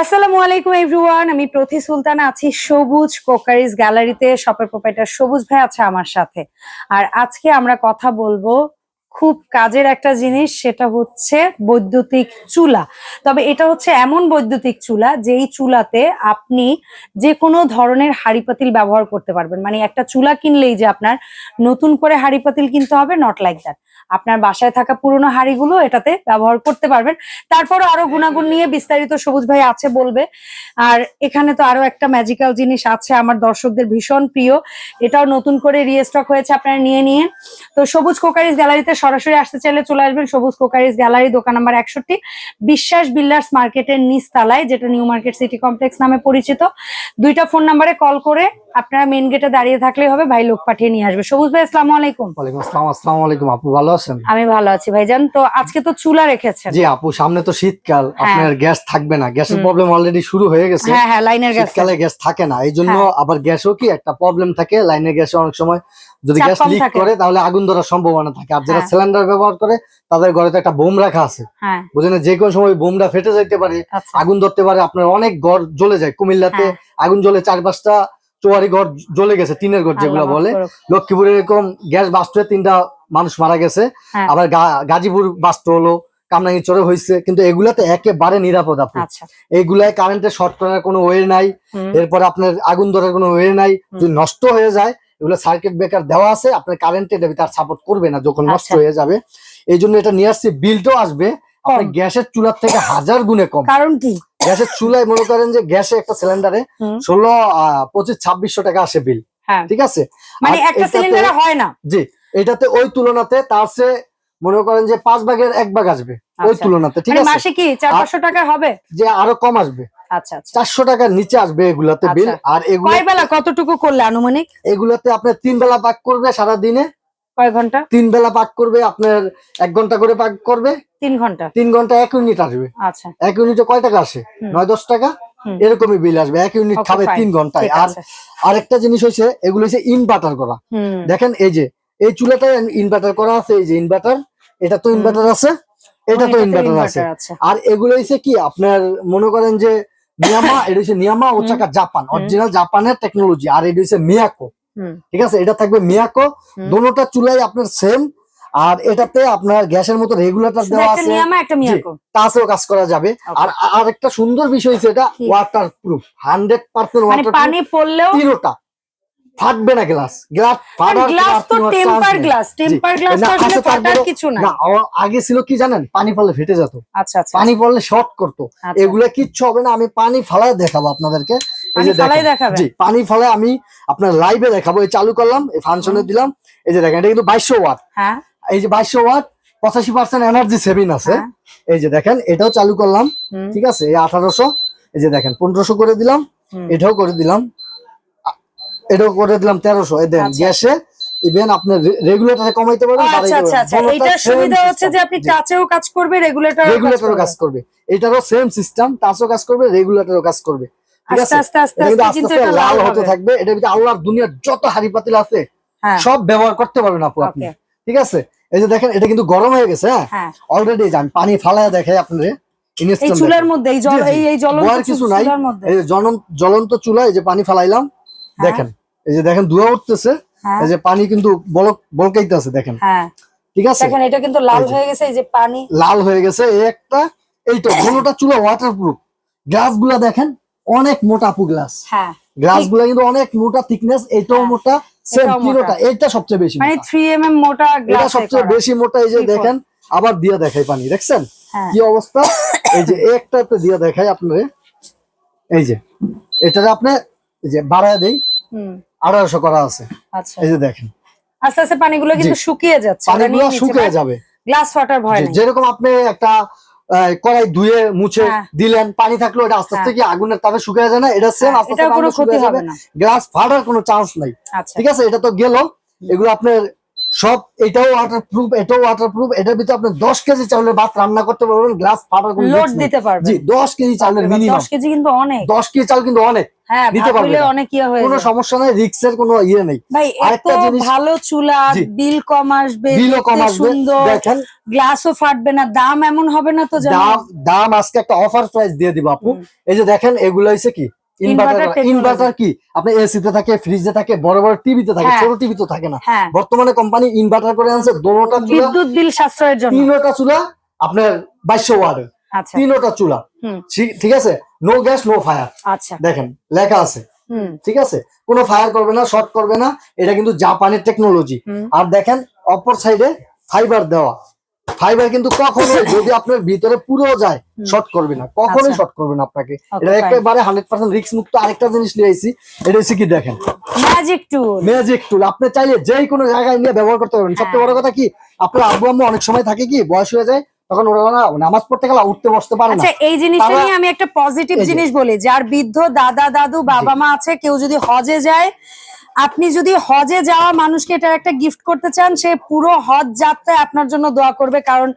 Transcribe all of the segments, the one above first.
আসসালামু আলাইকুম এভরিওয়ান আমি প্রতি সুলতান আছি সবুজ কোকারিজ গ্যালারিতে। শপের প্রোপাইটার সবুজ ভাই আছে আমার সাথে। আর আজকে আমরা কথা বলব খুব কাজের একটা জিনিস, সেটা হচ্ছে বৈদ্যুতিক চুলা। তবে এটা হচ্ছে এমন বৈদ্যুতিক চুলা, যেই চুলাতে আপনি যে কোনো ধরনের হাড়িপাতিল ব্যবহার করতে পারবেন। মানে একটা চুলা কিনলেই যে আপনার নতুন করে হাঁড়ি পাতিল কিনতে হবে নট লাইক দ্যাট আপনার বাসায় থাকা পুরোনো হাঁড়িগুলো এটাতে ব্যবহার করতে পারবেন। তারপরও আরও গুণাগুণ নিয়ে বিস্তারিত সবুজ ভাই আছে বলবে। আর এখানে তো আরও একটা ম্যাজিক্যাল জিনিস আছে আমার দর্শকদের ভীষণ প্রিয়। এটাও নতুন করে রিস্টক হয়েছে, আপনারা নিয়ে নিয়ে তো সবুজ কোকারিজ গ্যালারিতে সরাসরি আসতে চাইলে চলে আসবেন সবুজ কোকারিজ গ্যালারি দোকান নাম্বার একষট্টি, বিশ্বাস বিল্ডার্স মার্কেটের নিচতলায়, যেটা নিউ মার্কেট সিটি কমপ্লেক্স নামে পরিচিত। দুইটা ফোন নাম্বারে কল করে আপনারা মেন গেটে দাঁড়িয়ে থাকলেই হবে ভাই লোক পাঠিয়ে নিয়ে আসবে। সবুজ ভাই আসসালামু আলাইকুম। ওয়ালাইকুম আসসালাম আসসালামু আলাইকুম আপু ভালো আছেন? আমি ভালো আছি ভাই ভাইজান। তো আজকে তো চুলা রেখেছেন। জি আপু সামনে তো শীতকাল আপনার গ্যাস থাকবে না। গ্যাসের। প্রবলেম অলরেডি শুরু হয়ে গেছে। হ্যাঁ হ্যাঁ লাইনের গ্যাস শীতকালে গ্যাস থাকে না। এই জন্য হ্যাঁ। আবার গ্যাসও কি একটা প্রবলেম থাকে। লাইনের গ্যাসে অনেক সময় যদি গ্যাস লিক করে তাহলে আগুন ধরার সম্ভাবনা থাকে। আর যারা হ্যাঁ। সিলিন্ডার ব্যবহার করে তাদের ঘরে তো একটা বোম রাখা আছে। হ্যাঁ। বুঝলেন যে কোনো সময় বোমটা ফেটে যাইতে পারে আচ্ছা। আগুন ধরতে পারে আপনার অনেক ঘর জ্বলে যায়। কুমিল্লাতে হ্যাঁ। আগুন জ্বলে চার পাঁচটা চুয়ারি ঘর জ্বলে গেছে টিনের ঘর যেগুলো বলে। লক্ষ্মীপুরে এরকম গ্যাস বাস্ট হয়ে তিনটা মানুষ মারা গেছে। হ্যাঁ। আবার গাজীপুর বাস্ট হলো কামরাঙ্গি চরে হয়েছে কিন্তু এগুলাতে একেবারে নিরাপদ আপনি। এইগুলায় কারেন্টের শর্ট করার কোনো ওয়ে নাই। এরপর আপনার আগুন ধরার কোনো ওয়ে নাই। যদি নষ্ট হয়ে যায় এগুলো সার্কিট ব্রেকার দেওয়া আছে আপনার কারেন্টে দেবে তার সাপোর্ট করবে না যখন নষ্ট আচ্ছা। হয়ে যাবে। এই জন্য এটা নিয়ে আসছি বিলটাও আসবে। গ্যাসের চুলার থেকে হাজার গুণে কম। কারণ কি? গ্যাসের চুলায় মনে করেন যে গ্যাসে একটা সিলিন্ডারে ষোলো পঁচিশ ছাব্বিশশো টাকা আসে বিল হ্যাঁ। ঠিক আছে? মানে একটা সিলিন্ডারে হয় না। জি এটাতে ওই তুলনাতে তার সে মনে করেন যে পাঁচ ভাগের এক ভাগ আসবে ওই আচ্ছা। তুলনাতে ঠিক মানে আছে? মাসে কি চার আর- পাঁচশো টাকা হবে? যে আরও কম আসবে। আচ্ছা আচ্ছা। চারশো টাকার নিচে আসবে এগুলাতে বিল আচ্ছা। আর এগুলো কয় বেলা কতটুকু করলে আনুমানিক? এগুলাতে আপনার তিন বেলা পাক করবে সারা দিনে কয় ঘণ্টা? তিন বেলা পাক করবে আপনার এক ঘণ্টা করে পাক করবে। তিন ঘণ্টা? তিন ঘণ্টা এক ইউনিট আসবে। আচ্ছা। এক ইউনিটে কয় টাকা আসে? নয় দশ টাকা? এরকমই বিল আসবে। এক ইউনিট খাবে তিন ঘন্টায়। আর আরেকটা জিনিস হয়েছে এগুলো হচ্ছে ইনভার্টার করা। দেখেন এই যে এই চুলাটা ইনভার্টার করা আছে এই যে ইনভার্টার এটা তো ইনভার্টার আছে এটা তো ইনভার্টার আছে। আর এগুলো হচ্ছে কি আপনার মনে করেন যে নিয়ামা এটা হচ্ছে নিয়ামা ও হুম। চাকা জাপান অরিজিনাল জাপানের টেকনোলজি আর এটা হচ্ছে মিয়াকো ঠিক আছে? এটা থাকবে মিয়াকো। দোনোটা চুলাই আপনার সেম আর এটাতে আপনার গ্যাসের মতো রেগুলেটর দেওয়া আছে। তাছেও কাজ করা যাবে। আর আর একটা সুন্দর বিষয় হচ্ছে এটা? ওয়াটার প্রুফ হান্ড্রেড পার্সেন্ট মানে ওয়াটার পানি পড়লেও তিনোটা। ফাটবে না গ্লাস গ্লাস ফাটার গ্লাস তো টেম্পার গ্লাস টেম্পার গ্লাস তো আসলে ফাটার কিছু না আগে ছিল কি জানেন? পানি পড়লে ফেটে যেত। আচ্ছা আচ্ছা। পানি পড়লে শর্ট করতো। আচ্ছা। এগুলো কিচ্ছু হবে না আমি পানি ফালায় দেখাবো আপনাদেরকে। এই পানি যে। দেখাবেন? জি পানি ফালায় আমি আপনার লাইভে দেখাবো। এই চালু করলাম এই ফাংশনে দিলাম। এই যে দেখেন এটা কিন্তু বাইশশো ওয়াট হ্যাঁ। এই যে বাইশশো ওয়াট পঁচাশি পার্সেন্ট এনার্জি সেভিং আছে। হ্যাঁ। এই যে দেখেন এটাও চালু করলাম ঠিক আছে? এই আঠারোশো এই যে দেখেন পনেরোশো করে দিলাম এটাও করে দিলাম। এটাও করে দিলাম তেরোশো। এই দেন আচ্ছা। গ্যাসে ইভেন আপনি রেগুলেটরে কমাইতে পারবেন আচ্ছা আচ্ছা আচ্ছা। এইটার সুবিধা হচ্ছে যে আপনি টাচেও কাজ করবে রেগুলেটর রেগুলেটরও কাজ করবে। এটারও সেম সিস্টেম টাচও কাজ করবে রেগুলেটরও কাজ করবে। আস্তে আস্তে আস্তে আস্তে এটা লাল হতে থাকবে। এটা কিন্তু আল্লাহর দুনিয়ার যত হাড়ি পাতিল আছে হ্যাঁ। সব ব্যবহার করতে পারবেন আপু আপনি। ঠিক আছে? এই যে দেখেন এটা কিন্তু গরম হয়ে গেছে হ্যাঁ? অলরেডি আমি পানি ফালায় দেখাই আপনারে এই চুলার মধ্যে এই জল জি, জি। এই এই জ্বলন্ত কিছু নাই। এই জ্বলন্ত চুলা এই যে পানি ফালাইলাম হ্যাঁ। দেখেন এই যে দেখেন ধোঁয়া উঠতেছে এই যে পানি কিন্তু বলক বলকাইতেছে দেখেন। হ্যাঁ। ঠিক আছে? দেখেন এটা কিন্তু লাল হয়ে গেছে এই যে পানি। লাল হয়ে গেছে এই একটা এইটা কোনোটা চুলা ওয়াটার প্রুফ গ্লাসগুলা দেখেন অনেক মোটা আপু গ্লাস। হ্যাঁ। গ্লাসগুলা কিন্তু অনেক মোটা থিকনেস এটাও হ্যাঁ, মোটা। মোটা। সবচেয়ে বেশি মানে মোটা। থ্রি এম এম মোটা গ্লাস সবচেয়ে বেশি মোটা এই যে দেখেন আবার দিয়া দেখাই পানি দেখছেন? হ্যাঁ। কি অবস্থা? এই যে একটাতে দিয়া দেখাই আপনার। এই যে এটারে আপনি এই যে বাড়ায় দেই আড়াইশো করা আছে। আচ্ছা। এই যে দেখেন। আস্তে আস্তে পানিগুলো কিন্তু শুকিয়ে যাচ্ছে। পানিগুলো শুকিয়ে যাবে। গ্লাস ফাটার ভয় নেই। যেরকম আপনি একটা কড়াই ধুয়ে মুছে হ্যাঁ। দিলেন পানি থাকল এটা আস্তে আস্তে কি আগুনের তাপে শুকিয়ে যায় না? এটা সেম হ্যাঁ, আস্তে আস্তে গ্লাস ফাটার কোনো চান্স নাই। আচ্ছা। ঠিক আছে এটা তো গেল। এগুলো আপনার সব এটাও ওয়াটার প্রুফ এটাও ওয়াটার প্রুফ এটার ভিতরে আপনি দশ কেজি চাউলের ভাত রান্না করতে পারবেন গ্লাস ফাটার কোনো লোড দিতে পারবে জি দশ কেজি চাউলের মিনিমাম দশ কেজি কিন্তু অনেক। দশ কেজি চাল কিন্তু অনেক। হ্যাঁ দিতে পারবে অনেক ইয়ে হয়ে কোনো সমস্যা নাই রিক্সের কোনো ইয়ে নেই। ভাই এত ভালো চুলা বিল কম আসবে বিলও কম আসবে দেখেন। গ্লাসও ফাটবে না দাম এমন হবে না তো দাম দাম আজকে একটা অফার প্রাইস দিয়ে দিব আপু। এই যে দেখেন এগুলো হচ্ছে কি? ইনভার্টার ইনভার্টার কি? আপনি এসিতে থাকে ফ্রিজে থাকে বড় বড় টিভিতে থাকে হ্যাঁ। ছোট টিভিতে থাকে না। হ্যাঁ। বর্তমানে কোম্পানি ইনভার্টার করে আনছে দোনোটা চুলা বিদ্যুৎ বিল সাশ্রয়ের জন্য। তিনোটা চুলা আপনার বাইশশো ওয়ার্ডের আচ্ছা। তিনোটা চুলা। ঠিক- ঠিক আছে? নো গ্যাস নো ফায়ার আচ্ছা। দেখেন লেখা আছে। ঠিক আছে? কোনো ফায়ার করবে না শর্ট করবে না। এটা কিন্তু জাপানের টেকনোলজি আর দেখেন অপর সাইডে ফাইবার দেওয়া। ফাইবার কিন্তু কখনো যদি আপনার ভিতরে পুরো যায় শর্ট করবে না। কখনোই আচ্ছা। শর্ট করবে না আপনাকে। এটা. একেবারে হান্ড্রেড পার্সেন্ট রিক্স মুক্ত আরেকটা জিনিস নিয়ে আইছি। এটা হচ্ছে কি দেখেন? ম্যাজিক টুল ম্যাজিক টুল আপনি চাইলে যে কোনো জায়গায় নিয়ে ব্যবহার করতে পারবেন। সবচেয়ে হ্যাঁ। বড় কথা কি? আপনার আব্বু আম্মু অনেক সময় থাকে কি বয়স হয়ে যায় তখন ওরা না নামাজ পড়তে গেলে উঠতে বসতে পারে না। আচ্ছা এই জিনিসটা নিয়ে আমি একটা পজিটিভ জিনিস বলি। যার বৃদ্ধ দাদা দাদু বাবা মা আছে কেউ যদি হজে যায় আপনি যদি হজে যাওয়া মানুষকে এটার একটা গিফট করতে চান সে পুরো হজ যাত্রায় আপনার জন্য দোয়া করবে কারণ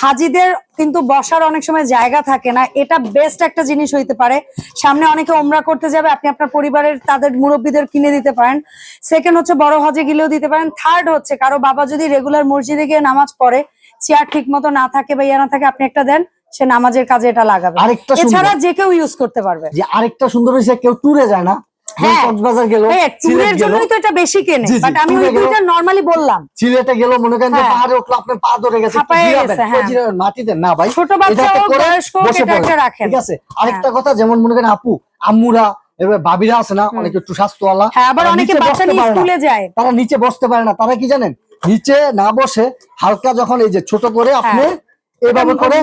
হাজিদের কিন্তু বসার অনেক সময় জায়গা থাকে না। এটা বেস্ট একটা জিনিস হইতে পারে। সামনে অনেকে ওমরা করতে যাবে আপনি আপনার পরিবারের তাদের মুরব্বীদের কিনে দিতে পারেন। সেকেন্ড হচ্ছে বড় হজে গেলেও দিতে পারেন। থার্ড হচ্ছে কারও বাবা যদি রেগুলার মসজিদে গিয়ে নামাজ পড়ে চেয়ার ঠিক মতো না থাকে বা ইয়া না থাকে আপনি একটা দেন সে নামাজের কাজে এটা লাগাবে। আরেকটা এছাড়া যে কেউ ইউজ করতে পারবে। যে আরেকটা সুন্দর হয়েছে কেউ ট্যুরে যায় না। কক্সবাজার গেল হ্যাঁ ট্যুরের জন্যই তো এটা বেশি কেনে বাট আমি ওই দুইটা নরমালি বললাম। সিলেটে গেল মনে করেন যে হ্যাঁ। পাহাড়ে উঠল আপনার পা ধরে গেছে হ্যাঁ। মাটিতে না ভাই ছোট বাচ্চা বয়স্ক এটা রাখেন ঠিক আছে? আরেকটা কথা যেমন মনে করেন আপু আম্মুরা এবার ভাবিরা আছে না। অনেক একটু স্বাস্থ্যওয়ালা হ্যাঁ আবার অনেকে বাচ্চা নিয়ে স্কুলে যায়। তারা নিচে বসতে পারে না। তারা কি জানেন? নিচে না বসে হালকা যখন এই যে ছোট করে আপনি এভাবে করে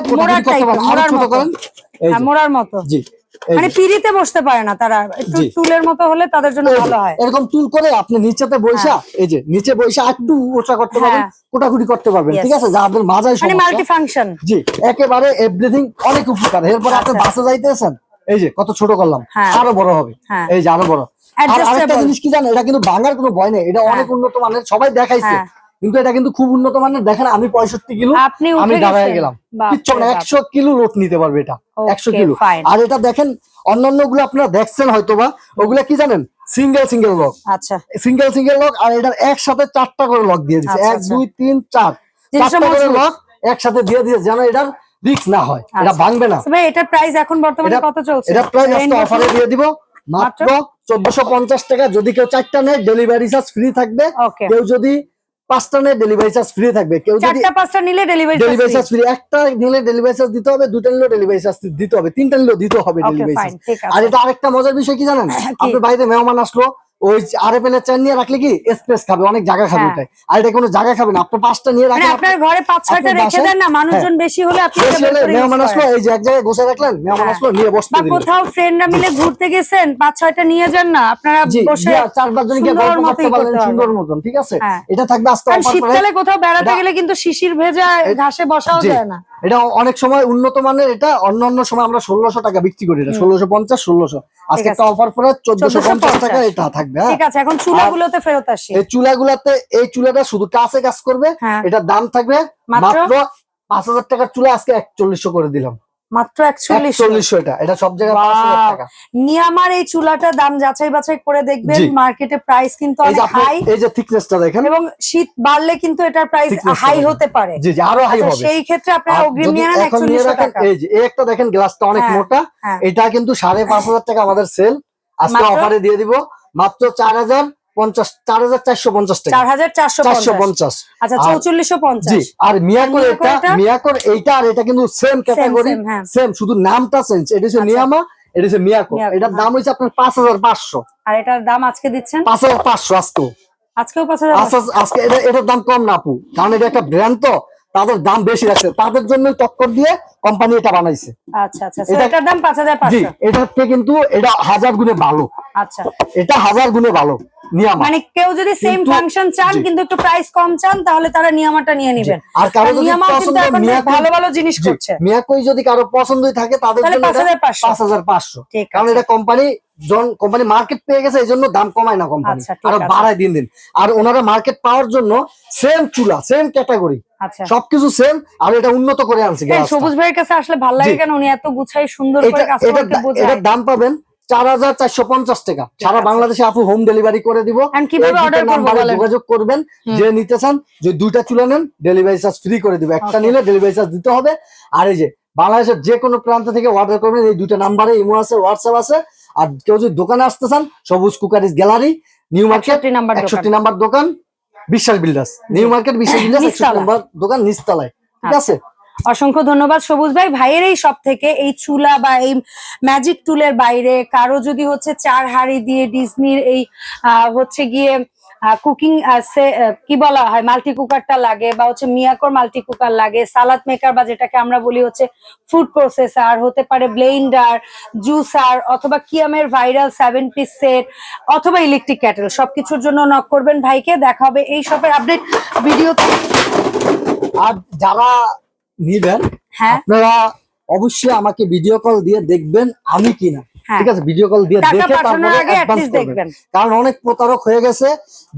মোড়ার মতো। হ্যাঁ, জি। মানে। পিড়িতে বসতে পারে না তারা একটু জি। টুলের মতো হলে তাদের জন্য ভালো হয় এরকম টুল করে আপনি নিচেতে বৈশা এই যে নিচে বৈশা একটু ওটা করতে পারবেন হ্যাঁ। কোটাকুটি করতে পারবেন ঠিক আছে যাদের মাজায় মানে মাল্টি ফাংশন জি একেবারে এভরিথিং অনেক উপকার এরপর আপনি আচ্ছা। বাসে যাইতেছেন এই যে কত ছোট করলাম হ্যাঁ। আরও বড় হবে হ্যাঁ এই যে আরও বড় আর আরেকটা জিনিস কি জানেন এটা কিন্তু ভাঙার কোনো ভয় নেই এটা হ্যাঁ। অনেক উন্নত মানের সবাই দেখাইছে হ্যাঁ। কিন্তু এটা কিন্তু খুব উন্নত মানের। দেখেন আমি পঁয়ষট্টি কিলো আপনি আমি দাঁড়ায় গেলাম। কিচ্ছু না একশো কিলো লোড নিতে পারবে এটা একশো কিলো। আর এটা দেখেন অন্যান্যগুলো আপনারা দেখছেন হয়তোবা ওগুলা কি জানেন? সিঙ্গেল সিঙ্গেল লক আচ্ছা। সিঙ্গেল সিঙ্গেল লক আর এটার একসাথে চারটা করে লক দিয়ে দিচ্ছে। আচ্ছা, এক আচ্ছা। দুই তিন চার। চারটা করে লক একসাথে দিয়ে দিয়েছে যেন এটার রিস্ক না হয়। এটা আচ্ছা। ভাঙবে না। এটার প্রাইস এখন বর্তমানে কত চলছে? এটা প্রাইস আজকে অফারে দিয়ে দিব। মাত্র চোদ্দশো পঞ্চাশ টাকা। যদি কেউ চারটা নেয় ডেলিভারি চার্জ ফ্রি থাকবে। কেউ যদি পাঁচটা নেয় ডেলিভারি চার্জ ফ্রি থাকবে। কেউ যদি পাঁচটা নিলে ডেলিভারি ডেলিভারি চার্জ ফ্রি একটা নিলে ডেলিভারি চার্জ দিতে হবে দুটা নিলে ডেলিভারি চার্জ দিতে হবে তিনটা নিলে দিতে হবে ডেলিভারি চার্জ আর এটা আরেকটা মজার বিষয় কি জানেন? আপনার বাড়িতে মেহমান আসলো ওই এর চান নিয়ে রাখলে কি স্পেস খাবে অনেক জায়গা খাবে হ্যাঁ। ওটাই আর এটা কোনো জায়গা খাবে না আপনি পাঁচটা নিয়ে মানে রাখেন আপনার ঘরে পাঁচ ছয়টা রেখে দেন না মানুষজন বেশি হলে আপনি মেহমান আসলো এই যে এক জায়গায় রাখলেন মেহমান হ্যাঁ। আসলো নিয়ে বসতে দিলেন। কোথাও ফ্রেন্ডরা মিলে ঘুরতে গেছেন পাঁচ ছয়টা নিয়ে যান না আপনারা বসে চার পাঁচ জন গিয়ে গল্প করতে পারলেন সুন্দর মতন ঠিক আছে? হ্যাঁ। এটা থাকবে শীতকালে কোথাও বেড়াতে গেলে কিন্তু শিশির ভেজা ঘাসে বসাও যায় না। এটা অনেক সময় উন্নত মানের এটা অন্য অন্য সময় আমরা ষোলোশো টাকা বিক্রি করি এটা ষোলোশো পঞ্চাশ ষোলোশো। আজকে একটা অফার পরে চোদ্দশো পঞ্চাশ টাকা এটা থাকবে হ্যাঁ। ঠিক আছে এখন চুলাগুলোতে ফেরত আসি। এই চুলাগুলাতে এই চুলাটা শুধু কাছে কাজ করবে এটা এটার দাম থাকবে? মাত্র পাঁচ হাজার টাকার চুলা আজকে একচল্লিশশো করে দিলাম। মাত্র একচল্লিশশো। এটা এটা সব জায়গায় টাকা। নিয়ামার এই চুলাটা দাম যাচাই বাছাই করে দেখবেন মার্কেটে প্রাইস কিন্তু অনেক হাই এই যে থিকনেসটা দেখেন এবং শীত বাড়লে কিন্তু এটার প্রাইস হাই হতে পারে। জি জি আরও হাই আচ্ছা, হবে। সেই ক্ষেত্রে আপনারা অগ্রিম নিয়ে নেন 4100 টাকা। এই যে একটা দেখেন গ্লাসটা অনেক হ্যাঁ, মোটা। হ্যাঁ। এটা কিন্তু 5500 টাকা আমাদের সেল আজকে অফারে দিয়ে দিব। মাত্র 4000 আর- মিয়াকোর এটা এটা? মিয়াকোর এইটা আর এটা কিন্তু সেম ক্যাটাগরি হ্যাঁ। সেম শুধু নামটা চেঞ্জ এটা হচ্ছে আচ্ছা। নিয়ামা এটা হচ্ছে মিয়াকো মিয়াকো, এটার হ্যাঁ। দাম হচ্ছে আপনার পাঁচ হাজার পাঁচশো। আর এটার দাম আজকে দিচ্ছেন? পাঁচ হাজার পাঁচশো আজকেও। আজকেও পাঁচ হাজার আচ্ছা আজকে এটা এটার দাম কম না আপু কারণ এটা একটা ব্র্যান্ড তো তাদের দাম বেশি রাখছে তাদের জন্য টক্কর দিয়ে কোম্পানি এটা বানাইছে। আচ্ছা আচ্ছা এটা- এটার দাম পাঁচ হাজার থেকে কিন্তু এটা হাজার গুণে ভালো। আচ্ছা। এটা হাজার গুণে ভালো। নিয়ামা মানে কেউ যদি সেম ফাংশন চান কিন্তু একটু প্রাইস কম চান তাহলে তারা নিয়ামাটা নিয়ে নেবেন। আর কারও যদি পছন্দ ভালো ভালো জিনিস করছে। মিয়াকোই যদি কারও পছন্দই থাকে তাদের জন্য পাঁচ হাজার পাঁচশো। পাঁচ হাজার পাঁচশো। ঠিক কারণ এটা কোম্পানি জন কোম্পানি মার্কেট পেয়ে গেছে এই জন্য দাম কমায় না কোম্পানি আচ্ছা, আরও বাড়ায় দিন দিন। আর ওনারা মার্কেট পাওয়ার জন্য সেম চুলা সেম ক্যাটাগরি আচ্ছা। সবকিছু সেম আর এটা উন্নত করে আনছে হ্যাঁ, সবুজ ভাইয়ের কাছে আসলে ভালো লাগে কেন উনি এত গুছাই সুন্দর করে এটা দাম পাবেন চার হাজার চারশো পঞ্চাশ টাকা। সারা বাংলাদেশে আপু হোম ডেলিভারি করে দিব। যোগাযোগ করবেন যে নিতে চান যে দুইটা চুলা নেন ডেলিভারি চার্জ ফ্রি করে দিব। একটা নিলে ডেলিভারি চার্জ দিতে হবে। আর এই যে বাংলাদেশের যে কোনো প্রান্ত থেকে অর্ডার করবেন এই দুইটা নাম্বারে ইমো আছে হোয়াটসঅ্যাপ আছে। আর কেউ যদি দোকানে আসতে চান Sabuj cookeries gallery new market একষট্টি নাম্বার দোকান। একষট্টি নাম্বার দোকান Biswas builders. New market Biswas builders একষট্টি। নাম্বার দোকান নিচতলায়। ঠিক আচ্ছা। আছে? অসংখ্য ধন্যবাদ সবুজ ভাই। ভাইয়ের এই সব থেকে এই চুলা বা এই ম্যাজিক টুলের বাইরে কারও যদি হচ্ছে চার হাড়ি দিয়ে ডিজনির এই হচ্ছে গিয়ে কুকিং কি বলা হয় মাল্টি কুকারটা লাগে বা হচ্ছে মিয়াকোর মাল্টি কুকার লাগে সালাদ মেকার বা যেটাকে আমরা বলি হচ্ছে ফুড প্রসেসার হতে পারে ব্লেন্ডার জুসার অথবা কিয়ামের ভাইরাল সেভেন পিস সেট অথবা ইলেকট্রিক ক্যাটেল সবকিছুর জন্য নক করবেন ভাইকে। দেখা হবে এই শপের আপডেট ভিডিও আর যারা নিবেন হ্যাঁ। আপনারা অবশ্যই আমাকে ভিডিও কল দিয়ে দেখবেন আমি কিনা। হ্যাঁ। ঠিক আছে? ভিডিও কল দিয়ে দেখে তারপরে অ্যাডভান্স করবেন। কারণ অনেক প্রতারক হয়ে গেছে।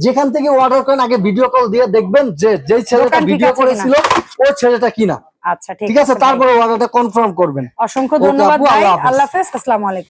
যেখান থেকে অর্ডার করেন আগে ভিডিও কল দিয়ে দেখবেন যে যেই ছেলেটা ভিডিও করেছিল ও ছেলেটা কিনা। আচ্ছা ঠিক আছে? তারপরে অর্ডারটা কনফার্ম করবেন। অসংখ্য ধন্যবাদ ভাই। আল্লাহ হাফেজ। আসসালামু আলাইকুম।